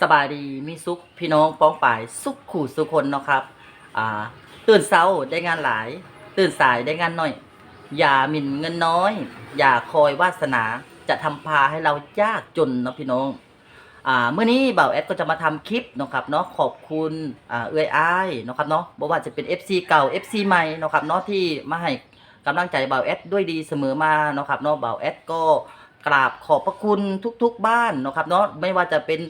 สบายดีมีสุขพี่น้องป้องป่ายสุขขู่สุขคนเนาะครับ อ่า ตื่นเช้าได้งานหลาย ตื่นสายได้งานน้อย อย่าหมิ่นเงินน้อย อย่าคอยวาสนาจะทำพาให้เรายากจนเนาะพี่น้อง อ่าเมื่อนี้บ่าวแอดก็จะมาทำคลิปเนาะครับเนาะขอบคุณอ่าเอื้อยอ้ายเนาะครับเนาะบ่ว่าจะเป็น FC เก่า FC ใหม่เนาะครับเนาะที่มาให้กำลังใจบ่าวแอดด้วยดีเสมอมาเนาะครับเนาะบ่าวแอดก็กราบขอบพระคุณทุก ๆ บ้านเนาะครับเนาะไม่ว่าจะเป็น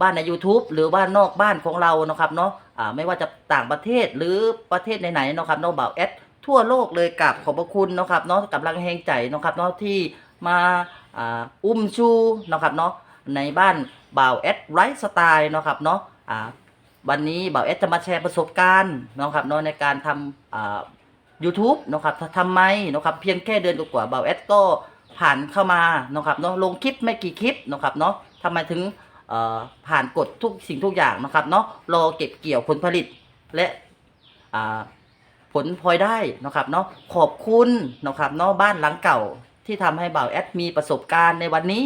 บ้านใน YouTube หรือว่านอกบ้านของเราเนาะครับเนาะไม่ว่าจะต่างประเทศหรือประเทศไหนๆเนาะครับเนาะบ่าวแอดทั่วโลกเลยกับขอบพระคุณเนาะครับเนาะกำลังแหงใจเนาะครับเนาะที่มาอ,อุ้มชูเนาะครับเนาะในบ้านบ่าวแอดไรสไตล์เนาะครับเนาะวันนี้บ่าวแอดจะมาแชร์ประสบการณ์เนาะครับเนาะในการทำอ่า YouTube เนาะครับทำไมเนาะครับเพียงแค่เดือนกว่าๆบ่าวแอดก็ผ่านเข้ามาเนาะครับเนาะลงคลิปไม่กี่คลิปเนาะครับเนาะ ทำไมถึงผ่านกฎทุกสิ่งทุกอย่างนะครับเนาะรอเก็บเกี่ยวผลผลิตและผลพลอยได้นะครับเนาะขอบคุณนะครับเนาะบ้านหลังเก่าที่ทำให้บ่าวแอดมีประสบการณ์ในวันนี้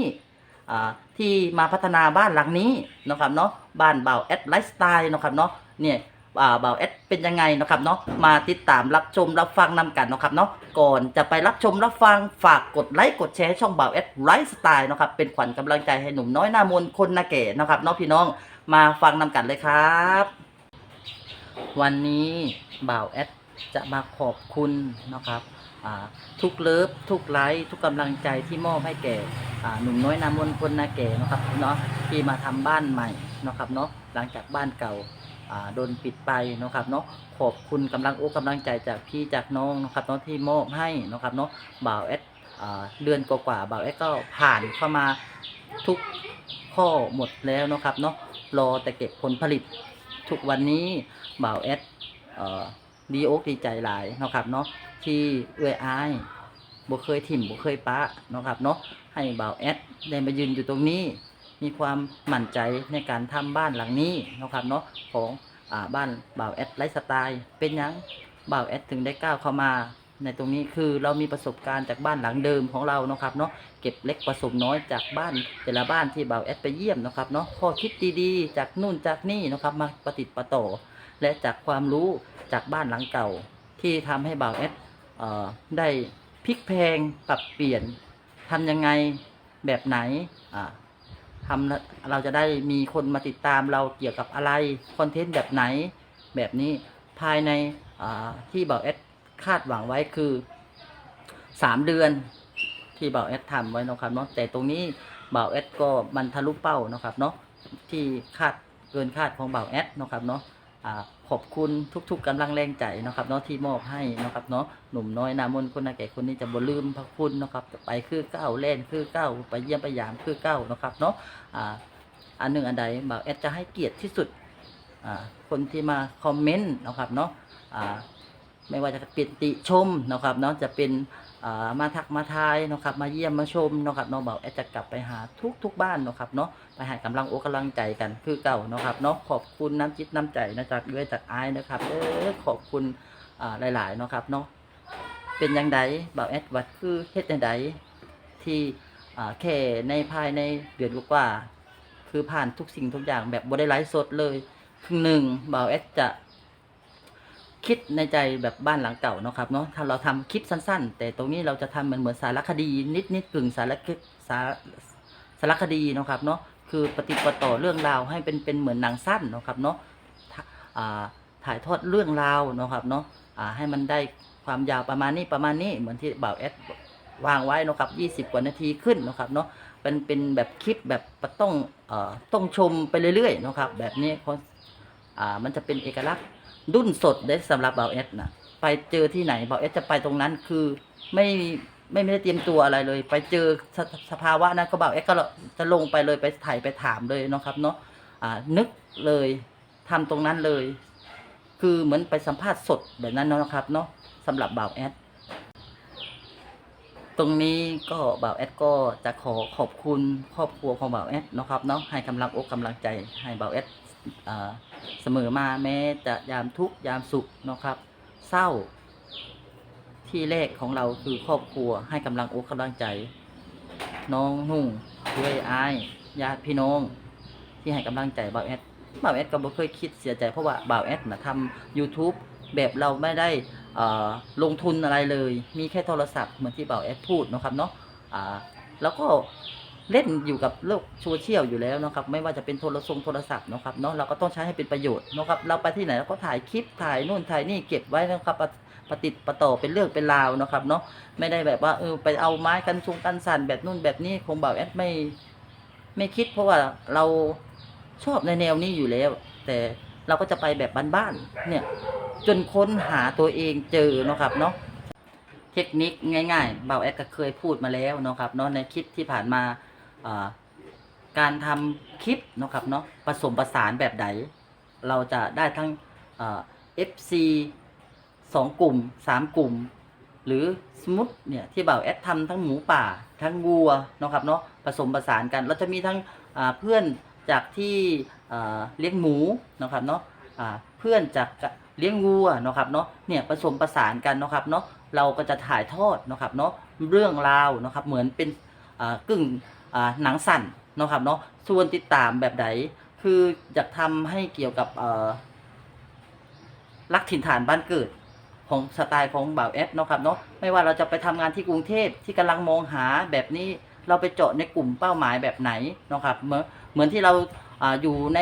ที่มาพัฒนาบ้านหลังนี้นะครับเนาะบ้านบ่าวแอดไลฟ์สไตล์นะครับเนาะเนี่ย อ่าบ่าวแอดเป็นยังไงนะครับเนาะมาติดตามรับชมรับฟังนำกันนะครับเนาะก่อนจะไปรับชมรับฟังฝากกดไลค์กดแชร์ช่องบ่าวแอดไลฟ์สไตล์นะครับเป็นขวัญกำลังใจให้หนุ่มน้อยหน้ามนคนนาเก๋นะครับเนาะพี่น้องมาฟังนำกันเลยครับ วันนี้บ่าวแอดจะมาขอบคุณนะครับทุกเลิฟทุกไลค์ทุกกำลังใจที่มอบให้แก่หนุ่มน้อยนามนคนนาเก๋นะครับเนาะที่มาทำบ้านใหม่นะครับเนาะหลังจากบ้านเก่า โดนปิดไปนะครับเนาะขอบคุณกำลังอกกำลังใจจากพี่จากน้องนะครับเนาะที่มอบให้นะครับเนาะบ่าวแอดเดือนกว่าๆบ่าวแอดก็ผ่านเข้ามาทุกข้อหมดแล้วนะครับเนาะรอแต่เก็บผลผลิตทุกวันนี้บ่าวแอดเอ่อดีอกดีใจหลายเนาะครับเนาะที่เอื้ออายบ่เคยถิ่มบ่เคยปะเนาะครับเนาะให้บ่าวแอดได้มายืนอยู่ตรงนี้ มีความมั่นใจในการทำบ้านหลังนี้เนาะครับเนาะของ อ่าบ้านบ่าวแอดไลฟ์สไตล์เป็นยังบ่าวแอดถึงได้ก้าวเข้ามา ในตรงนี้คือเรามีประสบการณ์จากบ้านหลังเดิมของเราเนาะครับเนาะเก็บเล็กผสมน้อยจากบ้านแต่ละบ้านที่บ่าวแอดไปเยี่ยมเนาะครับเนาะข้อคิดดีๆ จากนู่นจากนี่เนาะครับมาประติดประต่อ และจากความรู้จากบ้านหลังเก่า ที่ทำให้บ่าวแอดเอ่อได้พลิกแพงปรับเปลี่ยนทำยังไงแบบไหนอ่า ทำเราจะได้มีคนมาติดตามเราเกี่ยวกับอะไรคอนเทนต์แบบไหน แบบนี้ภายในที่เบาแอดคาดหวังไว้คือสามเดือนที่เบาแอดทำไว้นะครับเนาะแต่ตรงนี้เบาแอดก็มันทะลุเป้าเนาะครับเนาะที่คาดเกินคาดของเบาแอดนะครับเนาะ ขอบคุณทุก ๆกำลังแรงใจนะครับเนาะที่มอบให้นะครับเนาะหนุ่มน้อยนามนต์คนนาแก่คนนี้จะบ่ลืมพระคุณนะครับไปคือเก้าเล่นคือเก้าไปเยี่ยมไปยามคือเก้านะครับเนาะอ่าอันหนึ่งอันใดบ่าวแอดจะให้เกียรติที่สุดอ่าคนที่มาคอมเมนต์นะครับเนาะอ่าไม่ว่าจะเป็นติชมนะครับเนาะจะเป็น มาทักมาทายเนาะครับมาเยี่ยมมาชมเนาะครับเนาะบ่าวแอดจะกลับไปหาทุกๆบ้านเนาะครับเนาะไปให้กำลังโอกกำลังใจกันคือเก่าเนาะครับเนาะขอบคุณน้ำจิตน้ำใจนะจากด้วยจากอายนะครับเออขอบคุณหลายๆเนาะครับเนาะเป็นยังไงบ่าวแอดวัดคือเฮ็ดยังไงที่แค่ในภายในเดือนกว่าคือผ่านทุกสิ่งทุกอย่างแบบบ่ได้ไลฟ์สดเลยครึ่งหนึ่งบ่าวแอดจะ คิดในใจแบบบ้านหลังเก่าเนาะครับเนาะถ้าเราทำคลิปสั้น ๆ แต่ตรงนี้เราจะทำเหมือนเหมือนสารคดีนิดๆกึ่งสารคสารสารคดีเนาะครับเนาะคือปฏิปต่อเรื่องราวให้เป็นเป็นเหมือนหนังสั้นเนาะครับเนาะถ่ายทอดเรื่องราวเนาะครับเนาะให้มันได้ความยาวประมาณนี้ประมาณนี้เหมือนที่บ่าวแอดวางไว้เนาะครับ 20 กว่านาทีขึ้นเนาะครับเนาะเป็นเป็นแบบคลิปแบบต้องอต้องชมไปเรื่อยๆเนาะครับแบบนี้คนอ่ามันจะเป็นเอกลักษณ์ ดุ้นสดได้สำหรับบ่าวแอดนะไปเจอที่ไหนบ่าวแอดจะไปตรงนั้นคือไม่ไม่ไม่ได้เตรียมตัวอะไรเลย ไปเจอสสภาวะนั้นก็บอกเอ็กก็จะลงไปเลยไปถ่ายไปถามเลยเนาะครับเนาะอ่านึกเลยทำตรงนั้นเลย คือเหมือนไปสัมภาษณ์สดแบบนั้นเนาะครับเนาะสำหรับบ่าวแอดตรงนี้ก็บ่าวแอดก็จะขอขอบคุณครอบครัวของบ่าวแอดนะครับเนาะให้กำลังอกกำลังใจให้บ่าวแอดอ่า เสมอมาแม้จะยามทุกยามสุขนะครับ เศร้า ที่แรกของเราคือครอบครัวให้กำลังอกกำลังใจ น้องนุ่งด้วยอายญาติพี่น้อง ที่ให้กำลังใจบ่าวแอดบ่าวแอดก็บ่เคยคิดเสียใจเพราะว่าบ่าวแอดนะทำ YouTube แบบเราไม่ได้ลงทุนอะไรเลย มีแค่โทรศัพท์เหมือนที่บ่าวแอดพูดนะครับเนาะแล้วก็ เล่นอยู่กับโลกโซเชียลอยู่แล้วนะครับ ไม่ว่าจะเป็นโทรศัพท์โทรศัพท์นะครับเนาะเราก็ต้องใช้ให้เป็นประโยชน์นะครับ เราไปที่ไหนเราก็ถ่ายคลิปถ่ายนู่นถ่ายนี่เก็บไว้นะครับปะปฏิดประต่อเป็นเรื่องเป็นราวนะครับเนาะไม่ได้แบบว่าเออไปเอาไม้กันชุงกันสั่นแบบนู่นแบบนี้คงบ่าวแอดไม่ไม่คิด เพราะว่าเราชอบในแนวนี้อยู่แล้ว แต่เราก็จะไปแบบบ้านๆเนี่ย จนค้นหาตัวเองเจอนะครับเนาะเทคนิคง่ายๆเบาแอดก็เคยพูดมาแล้วนะครับเนาะในคลิปที่ผ่านมา การทำคลิปนะครับเนาะผสมประสานแบบไหน เราจะได้ทั้งเอ่า FC สองกลุ่มสามกลุ่ม หรือสมมติเนี่ยที่เบาวแอดทำทั้งหมูป่า ทั้งวัวนะครับเนาะผสมผสานกัน เราจะมีทั้งเพื่อนจากที่เลี้ยงหมูนะครับเนาะเพื่อนจากเลี้ยงวัวนะครับเนาะเนี่ยผสมผสานกันนะครับเนาะเราก็จะถ่ายทอดนะครับเนาะเรื่องราวนะครับเหมือนเป็นกึ่ง หนังสั่นเนาะครับเนาะส่วนติดตามแบบไหนคืออยากทำให้เกี่ยวกับรักถิ่นฐานบ้านเกิดของสไตล์ของบ่าวแอดเนาะครับเนาะไม่ว่าเราจะไปทำงานที่กรุงเทพที่กำลังมองหาแบบนี้เราไปเจาะในกลุ่มเป้าหมายแบบไหนเนาะครับเหมือนเหมือนที่เราออยู่ใน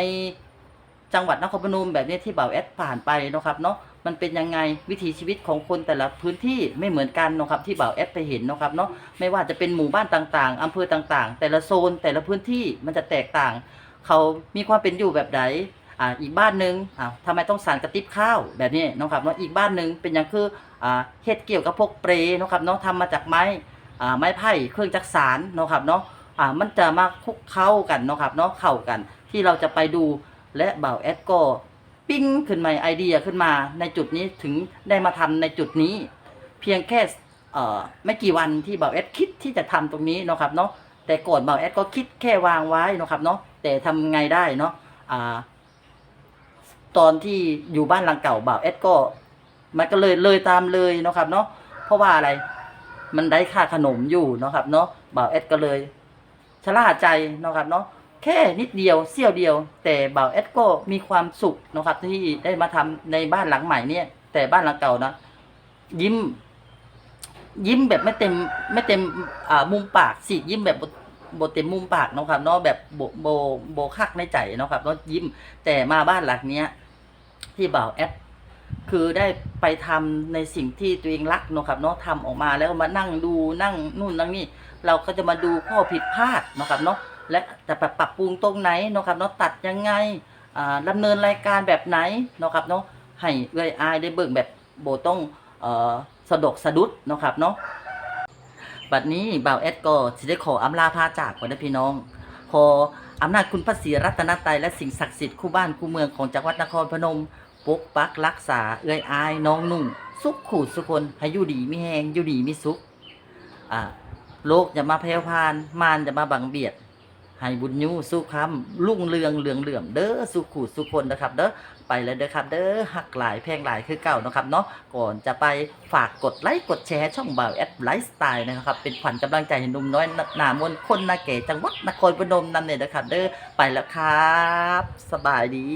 จังหวัดนครพนมแบบนี้ที่บ่าวแอดผ่านไปเนาะครับเนาะ มันเป็นยังไงวิถีชีวิตของคนแต่ละพื้นที่ไม่เหมือนกันนะครับที่บ่าวแอดไปเห็นนะครับเนาะไม่ว่าจะเป็นหมู่บ้านต่างๆอำเภอต่างๆ แต่ละโซนแต่ละพื้นที่มันจะแตกต่าง เขามีความเป็นอยู่แบบไหนอ่าอีกบ้านหนึ่งอ่าทำไมต้องสั่นกระติบข้าวแบบนี้นะครับเนาะอีกบ้านหนึ่งเป็นอย่างคืออ่าเฮ็ดเกี่ยวกับพวกเปรย์นะครับเนาะทำมาจากไม้อ่าไม้ไผ่เครื่องจักสานนะครับเนาะอ่ามันจะมาคุกเข้ากันนะครับเนาะเข้ากันที่เราจะไปดูและบ่าวแอดก็ ปิ้งขึ้นมาไอเดียขึ้นมาในจุดนี้ถึงได้มาทำในจุดนี้ เพียงแค่เอ่อไม่กี่วันที่บ่าวแอดคิดที่จะทำตรงนี้เนาะครับเนาะแต่ก่อนบ่าวแอดก็คิดแค่วางไว้เนาะครับเนาะแต่ทำไงได้เนาะอ่าตอนที่อยู่บ้านหลังเก่าบ่าวเอสก็มันก็เลยเลยตามเลยเนาะครับเนาะเพราะว่าอะไรมันได้ค่าขนมอยู่เนาะครับเนาะบ่าวเอสก็เลยชะล่าใจเนาะครับเนาะ แค่นิดเดียวเสี้ยวเดียว แต่บ่าวเอสก็มีความสุขนะครับ ที่ได้มาทำในบ้านหลังใหม่เนี่ย แต่บ้านหลังเก่านะยิ้ม ยิ้มแบบไม่เต็ม ไม่เต็มอ่ามุมปากสิยิ้มแบบบ่บเต็มมุมปากนะครับเนาะแบบโบโบโบคักในใจนะครับเนาะยิ้ม แต่มาบ้านหลังเนี้ย ที่บ่าวแอดคือได้ไปทำในสิ่งที่ตัวเองรักนะครับเนาะทำออกมาแล้วมานั่งดูนั่งนู่นนั่งนี่ เราก็จะมาดูข้อผิดพลาดนะครับเนาะ และจะปรับปรับปรุงตรงไหนเนาะครับเนาะตัดยังไงอ่าดำเนินรายการแบบไหนเนาะครับเนาะให้เอื้อยอายได้เบิ่งแบบโบต้องอ่อสะดกสะดุดเนาะครับเนาะบัดนี้บ่าวแอดก็สิได้ขออำลาพาจากก่อนนะพี่น้อง ขออำนาจคุณพระศรีรัตนตรัยและสิ่งศักดิ์สิทธิ์คู่บ้านคู่เมืองของจังหวัดนครพนมปกปักรักษาเอื้อยอายน้องนุ่ง สุขขู่สุคนให้อยู่ดีมีแหงอยู่ดีมีสุขอ่าโลกอย่ามาแพ้วพาน มารอย่ามาบังเบียด ให้บุญยูสุขคำลุ่งเรืองเหลืองเหลื่อมเด้อสุขขูดสุคนนะครับเด้อไปแล้วเด้อครับเด้อหักหลายแพงหลายคือเก่านะครับเนาะก่อนจะไปฝากกดไลค์กดแชร์ช่องบ่าวแอดไลฟ์สไตล์นะครับเป็นขวัญกำลังใจให้หนุ่มน้อยหนามนคนนาเก๋จังหวัดนครพนมนั่นเองนะครับเด้อไปแล้วครับ สบายดี